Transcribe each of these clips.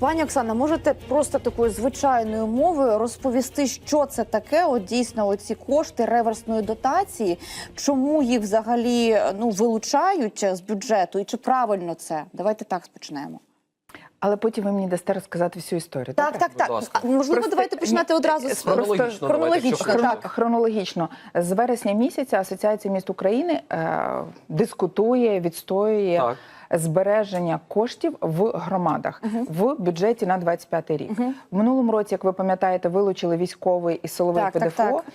Пані Оксана, можете просто такою звичайною мовою розповісти, що це таке? От дійсно, оці кошти реверсної дотації, чому їх взагалі ну вилучають з бюджету, і чи правильно це? Давайте так спочнемо. Але потім ви мені дасте розказати всю історію. Так, добре? так, так. А, Можливо, Просто- давайте починати одразу з Хронологічно, хронологічно, давайте, так. Хронологічно з вересня місяця Асоціація міст України е, дискутує, відстоює Так. збереження коштів в громадах в бюджеті на 25 рік. В минулому році, як ви пам'ятаєте, вилучили військовий і силовий Так, так, ПДФО. так. Е,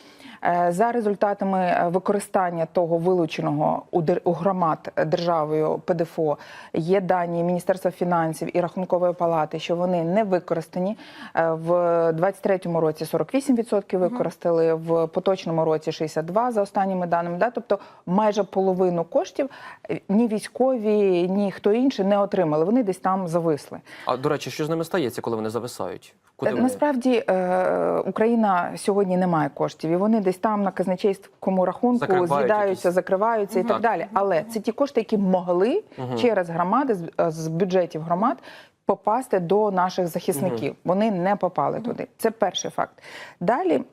За результатами е, використання того вилученого у громад е, державою ПДФО є дані Міністерства фінансів і Рахункової палати, що вони не використані. Е, В 23-му році 48% використали, в поточному році 62% за останніми даними. Да? Тобто майже половину коштів е, ні військові, ні хто інший не отримали. Вони десь там зависли. А до речі, що з ними стається, коли вони зависають? Куди Е, вони? Насправді е, Україна сьогодні не має коштів, і вони десь там на казначейському рахунку Закривають з'їдаються, якісь. закриваються і так Так. далі. Але це ті кошти, які могли через громади з, е, з бюджетів громад. Попасти до наших захисників. Вони не попали туди. Це перший факт. Далі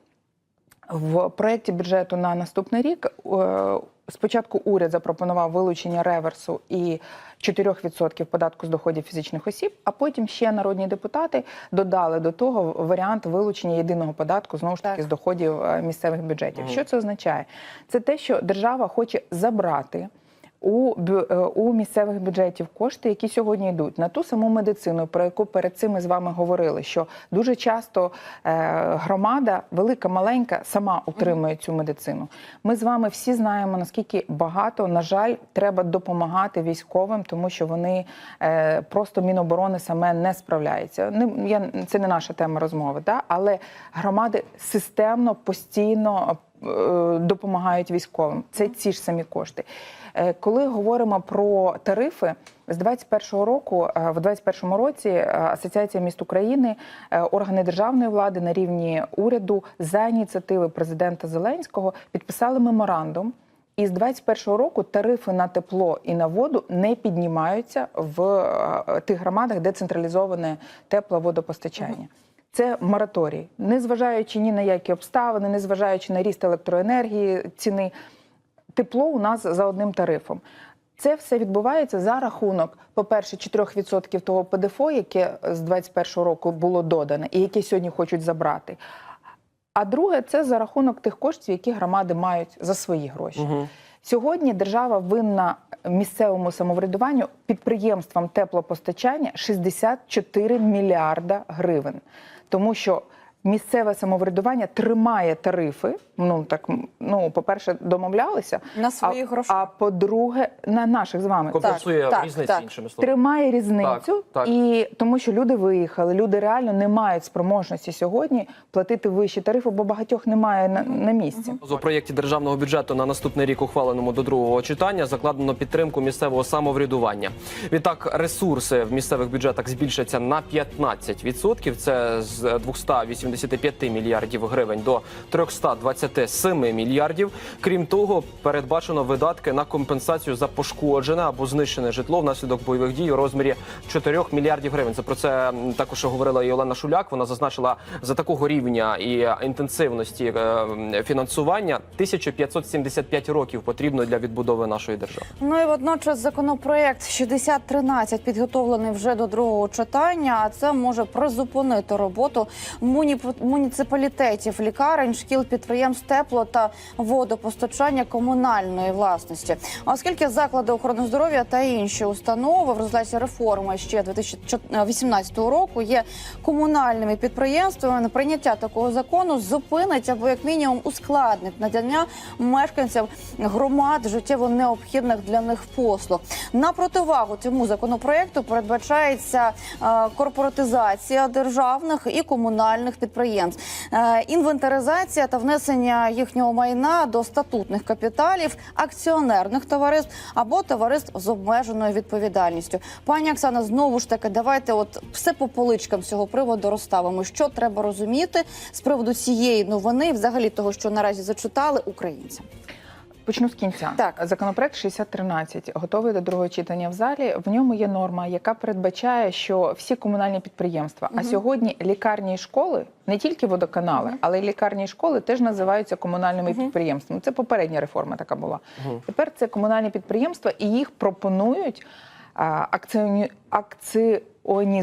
в проєкті бюджету на наступний рік е, спочатку уряд запропонував вилучення реверсу і 4% податку з доходів фізичних осіб, а потім ще народні депутати додали до того варіант вилучення єдиного податку знову ж таки Так. з доходів е, місцевих бюджетів. Що це означає? Це те, що держава хоче забрати. У е, у місцевих бюджетів кошти, які сьогодні йдуть на ту саму медицину, про яку перед цим ми з вами говорили, що дуже часто е, громада, велика, маленька, сама утримує цю медицину. Ми з вами всі знаємо наскільки багато, на жаль, треба допомагати військовим, тому що вони е, просто міноборони саме не справляються. Не я це не наша тема розмови, да? але громади системно постійно допомагають військовим. Це ці ж самі кошти. Е, Коли говоримо про тарифи, з 21 року, е, в 21 році е, Асоціація міст України, органи державної влади на рівні уряду за ініціативи президента Зеленського підписали меморандум. І з 21 року тарифи на тепло і на воду не піднімаються в тих громадах, де централізоване тепловодопостачання. Це мораторій, незважаючи ні на які обставини, незважаючи на ріст електроенергії, ціни. Тепло у нас за одним тарифом. Це все відбувається за рахунок, по-перше, 4% того ПДФО, яке з 21 року було додане, і яке сьогодні хочуть забрати. А друге, це за рахунок тих коштів, які громади мають за свої гроші. Мгм. Сьогодні держава винна місцевому самоврядуванню підприємствам теплопостачання 64 мільярда гривень, тому що місцеве самоврядування тримає тарифи. Ну так ну, по-перше, домовлялися На своїх а, грошах. А по-друге, на наших з вами Компенсує Так, різниці так. іншими словами. тримає різницю, Так, так. і тому що люди виїхали, люди реально не мають спроможності сьогодні платити вищі тарифи, бо багатьох немає на, на місці. У проєкті державного бюджету на наступний рік, ухваленому до другого читання, закладено підтримку місцевого самоврядування. Відтак, ресурси в місцевих бюджетах збільшаться на 15%. Це з 285 мільярдів гривень до 327 мільярдів. Крім того, передбачено видатки на компенсацію за пошкоджене або знищене житло внаслідок бойових дій у розмірі 4 мільярдів гривень. Це про це також говорила і Олена Шуляк. Вона зазначила за такого рівня і інтенсивності е, фінансування 1575 років потрібно для відбудови нашої держави. Ну і водночас законопроект 6013 підготовлений вже до другого читання. А це може призупинити роботу муніп- муніципалітетів, лікарень, шкіл, підприємств тепло та водопостачання комунальної власності. Оскільки заклади охорони здоров'я та інші установи в результаті реформи ще 2018 року є комунальними підприємствами, прийняття такого закону зупинить або як мінімум ускладнить надання мешканцям громад життєво необхідних для них послуг. На противагу цьому законопроекту передбачається е, корпоратизація державних і комунальних підприємств, е, інвентаризація та внесення їхнього майна до статутних капіталів акціонерних товариств або товариств з обмеженою відповідальністю. Пані Оксана, знову ж таки, давайте от все по поличкам цього приводу розставимо. Що треба розуміти з приводу цієї новини, і взагалі того, що наразі зачитали українцям. Почну з кінця. Так. Законопроект 6013 готовий до другого читання в залі. В ньому є норма, яка передбачає, що всі комунальні підприємства, а сьогодні лікарні і школи, не тільки водоканали, але й лікарні і школи теж називаються комунальними підприємствами. Це попередня реформа така була. Тепер це комунальні підприємства, і їх пропонують а, акціоні...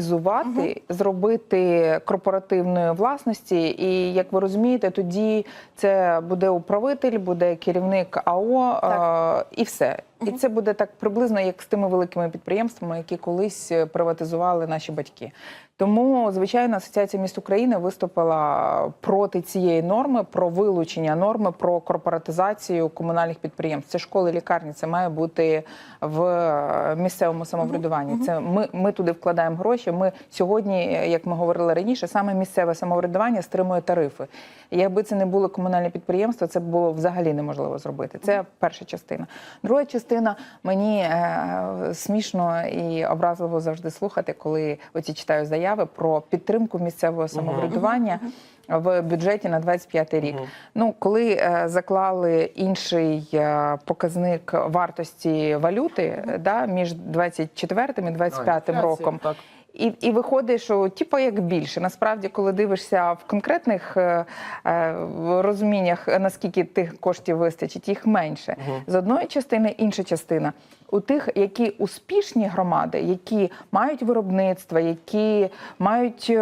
угу. зробити корпоративної власності. І як ви розумієте, тоді це буде управитель, буде керівник АО е, і все. І це буде так приблизно як з тими великими підприємствами, які колись е, приватизували наші батьки. Тому, звичайно, Асоціація міст України виступила проти цієї норми про вилучення норми про корпоратизацію комунальних підприємств. Це школи, лікарні, це має бути в місцевому самоврядуванні. Це ми, ми туди вкладаємо гроші. Ми сьогодні, як ми говорили раніше, саме місцеве самоврядування стримує тарифи. І Якби це не було комунальне підприємство, це було взагалі неможливо зробити. Це перша частина. Друга частина мені е, смішно і образливо завжди слухати, коли оці читаю заяви про підтримку місцевого самоврядування. В бюджеті на 25 рік. Ну, коли е, заклали інший е, показник вартості валюти да, між 24 і 25 роком, Так. І, і виходить, що типу як більше. Насправді, коли дивишся в конкретних е, е, розуміннях, е, наскільки тих коштів вистачить, їх менше. З одної частини, інша частина. У тих, які успішні громади, які мають виробництво, які мають е,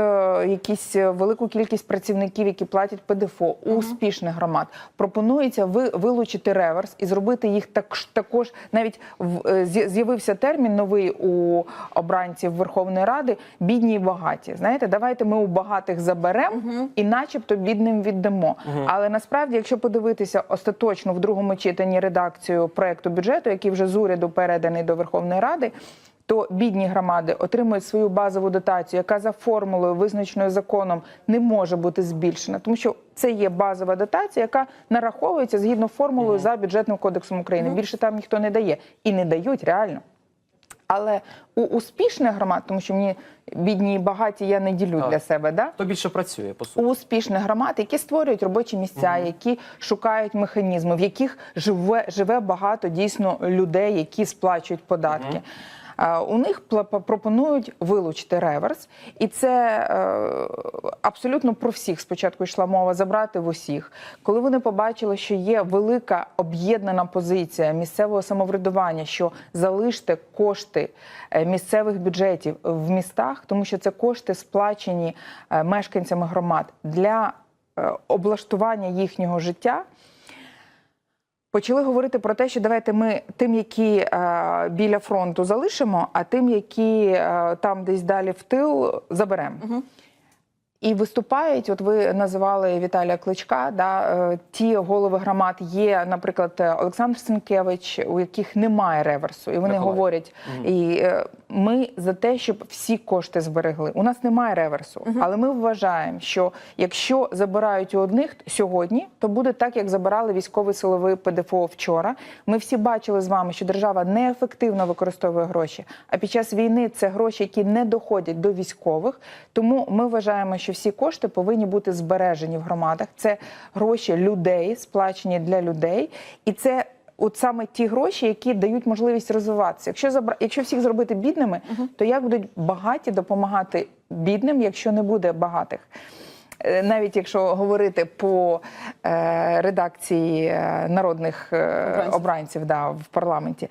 якісь велику кількість працівників, які платять ПДФО, у успішних громад пропонується ви, вилучити реверс і зробити їх так також. Навіть в з'явився термін новий у обранців Верховної Ради бідні і багаті. Знаєте, давайте ми у багатих заберемо і, начебто, бідним віддамо. Але насправді, якщо подивитися остаточно в другому читанні редакцію проекту бюджету, який вже з уряду переданий до Верховної Ради. То бідні громади отримують свою базову дотацію, яка за формулою, визначеною законом, не може бути збільшена, тому що це є базова дотація, яка нараховується згідно формулою за бюджетним кодексом України. Більше там ніхто не дає і не дають реально. Але у успішних громад, тому що мені бідні і багаті я не ділю Так. для себе, да? Хто більше працює, по у успішних громад, які створюють робочі місця, які шукають механізми, в яких живе, живе багато дійсно людей, які сплачують податки. А, У них пропонують вилучити реверс, і це е, абсолютно про всіх. Спочатку йшла мова забрати в усіх. Коли вони побачили, що є велика об'єднана позиція місцевого самоврядування, що залиште кошти е, місцевих бюджетів в містах, тому що це кошти сплачені е, мешканцями громад для облаштування їхнього життя. Почали говорити про те, що давайте ми тим, які е, біля фронту залишимо, а тим, які е, там десь далі в тил, заберемо. І виступають, от ви називали Віталія Кличка, да, е, ті голови громад є, наприклад, Олександр Сенкевич, у яких немає реверсу, і вони Миколаїв. говорять, і е, ми за те, щоб всі кошти зберегли. У нас немає реверсу, але ми вважаємо, що якщо забирають у одних сьогодні, то буде так, як забирали військовий силовий ПДФО вчора. Ми всі бачили з вами, що держава неефективно використовує гроші. А під час війни це гроші, які не доходять до військових. Тому ми вважаємо, що всі кошти повинні бути збережені в громадах. Це гроші людей, сплачені для людей, і це. От саме ті гроші, які дають можливість розвиватися. Якщо забра... якщо всіх зробити бідними, то як будуть багаті допомагати бідним, якщо не буде багатих? Е, Навіть якщо говорити по е, редакції е, народних е, Обранців. обранців, да, в парламенті,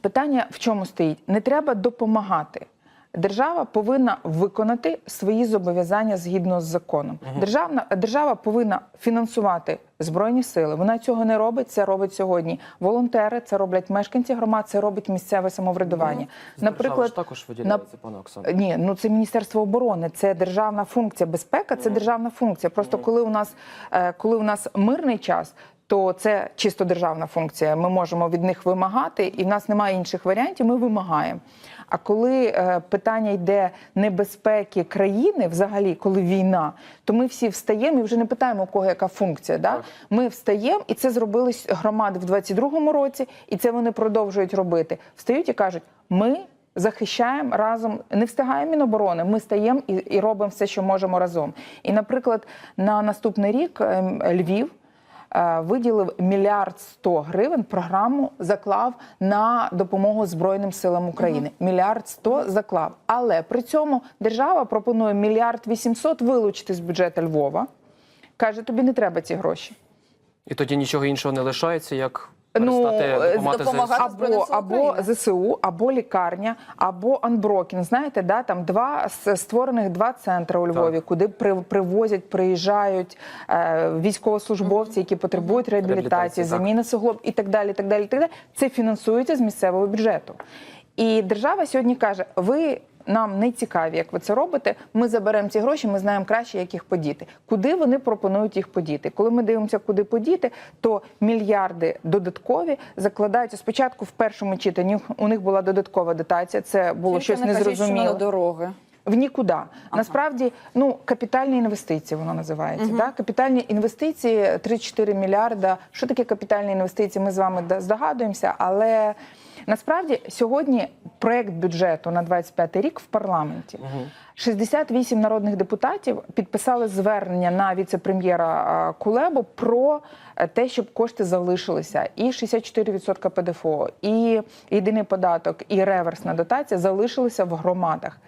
питання в чому стоїть? Не треба допомагати. Держава повинна виконати свої зобов'язання згідно з законом. Державна держава повинна фінансувати збройні сили. Вона цього не робить. Це робить сьогодні волонтери. Це роблять мешканці громад. Це робить місцеве самоврядування. Держави Наприклад, також виділяється, пане Оксано. ні, ну це Міністерство оборони, це державна функція. Безпека це державна функція. Просто коли у нас е, коли у нас мирний час. То це чисто державна функція. Ми можемо від них вимагати, і в нас немає інших варіантів. Ми вимагаємо. А коли е, питання йде небезпеки країни, взагалі, коли війна, то ми всі встаємо і вже не питаємо, у кого яка функція. Да? Ми встаємо, і це зробили громади в 22-му році, і це вони продовжують робити. Встають і кажуть: ми захищаємо разом, не встигаємо Міноборони, ми стаємо і, і робимо все, що можемо разом. І, наприклад, на наступний рік ем, Львів. Е, виділив мільярд сто гривень. Програму заклав на допомогу Збройним силам України. Мільярд сто заклав. Але при цьому держава пропонує мільярд вісімсот вилучити з бюджету Львова. Каже, тобі не треба ці гроші. І тоді нічого іншого не лишається, як перестати е, допомагати допомагати або, силам або ЗСУ, або лікарня, або Анброкін. Знаєте, да, там два створених два центри у Львові, куди привозять, приїжджають е, військовослужбовці, які потребують реабілітації, Реабілітації, заміни суглоб і так далі. І так далі, і так далі. Це фінансується з місцевого бюджету. І держава сьогодні каже: ви. Нам не цікаві, як ви це робите. Ми заберемо ці гроші, ми знаємо краще, як їх подіти. Куди вони пропонують їх подіти? Коли ми дивимося, куди подіти, то мільярди додаткові закладаються спочатку в першому читанні. У них була додаткова дотація. Це було Тільки щось не незрозуміле на дороги. в нікуди. Насправді, ну капітальні інвестиції воно називається. Да? Капітальні інвестиції 3-4 мільярда. Що таке капітальні інвестиції? Ми з вами здогадуємося, але насправді сьогодні проект бюджету на 25 рік в парламенті. 68 народних депутатів підписали звернення на віце-прем'єра Кулебу про е, те, щоб кошти залишилися. І 64% ПДФО, і єдиний податок, і реверсна дотація залишилися в громадах.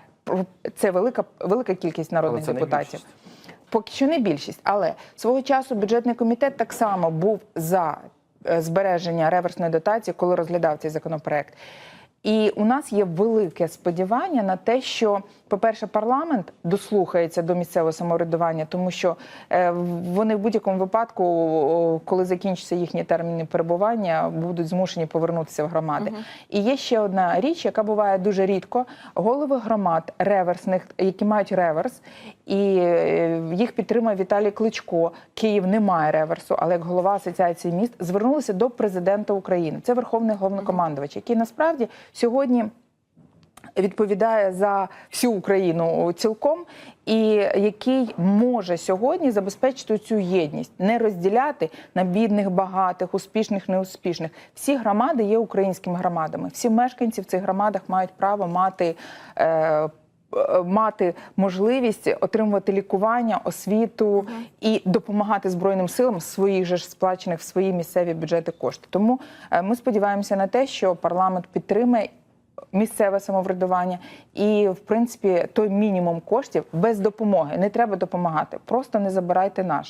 Це велика велика кількість народних депутатів. більшість. Поки що не більшість, але свого часу бюджетний комітет так само був за збереження реверсної дотації, коли розглядав цей законопроект. І у нас є велике сподівання на те, що, по-перше, парламент дослухається до місцевого самоврядування, тому що е, вони в будь-якому випадку, коли закінчаться їхні терміни перебування, будуть змушені повернутися в громади. І є ще одна річ, яка буває дуже рідко: голови громад реверсних, які мають реверс, і е, їх підтримує Віталій Кличко. Київ не має реверсу, але як голова асоціації міст звернулися до президента України. Це верховний головнокомандувач, який насправді сьогодні. Відповідає за всю Україну цілком, і який може сьогодні забезпечити цю єдність, не розділяти на бідних, багатих, успішних, неуспішних. Всі громади є українськими громадами. Всі мешканці в цих громадах мають право мати. Е, Мати можливість отримувати лікування, освіту і допомагати збройним силам своїх же ж сплачених в свої місцеві бюджети кошти. Тому е, ми сподіваємося на те, що парламент підтримає місцеве самоврядування і, в принципі, той мінімум коштів без допомоги. Не треба допомагати, просто не забирайте наше.